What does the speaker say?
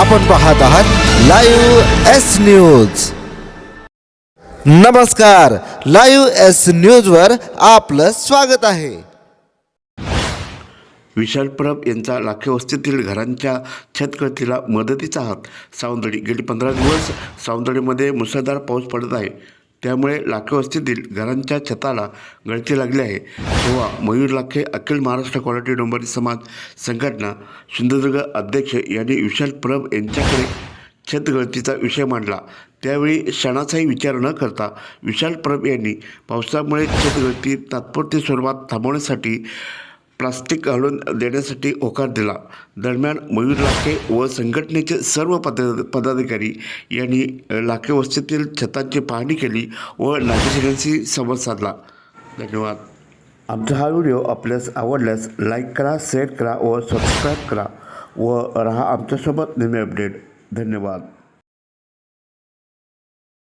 आपण पाहत आहात लाईव्ह एस न्यूज. नमस्कार लाईव्ह एस न्यूजवर आपलं स्वागत आहे. विशाल परब यांचा लाखे वस्तीतील घरांच्या छतगळतीला मदतीचा हात. सावंदडी गेली पंधरा दिवस सावंदडीमध्ये मुसळधार पाऊस पडत आहे. त्यामुळे लाखे वस्तीतील घरांच्या छताला गळती लागली आहे. तेव्हा मयूर लाखे अखिल महाराष्ट्र क्वालिटी डोंबरी समाज संघटना सिंधुदुर्ग अध्यक्ष यांनी विशाल परब यांच्याकडे छतगळतीचा विषय मांडला. त्यावेळी क्षणाचाही विचार न करता विशाल परब यांनी पावसामुळे छतगळती तात्पुरती स्वरूपात थांबवण्यासाठी प्लास्टिक घालून देण्यासाठी होकार दिला. दरम्यान मयूर लाखे व संघटनेचे सर्व पद पदाधिकारी यांनी लाखे वस्तीतील छतांची पाहणी केली व नागरिकांशी संवाद साधला. धन्यवाद. आमचा हा व्हिडिओ आपल्यास आवडल्यास लाईक करा शेअर करा व सबस्क्राईब करा व राहा आमच्यासोबत नेहमी अपडेट. धन्यवाद.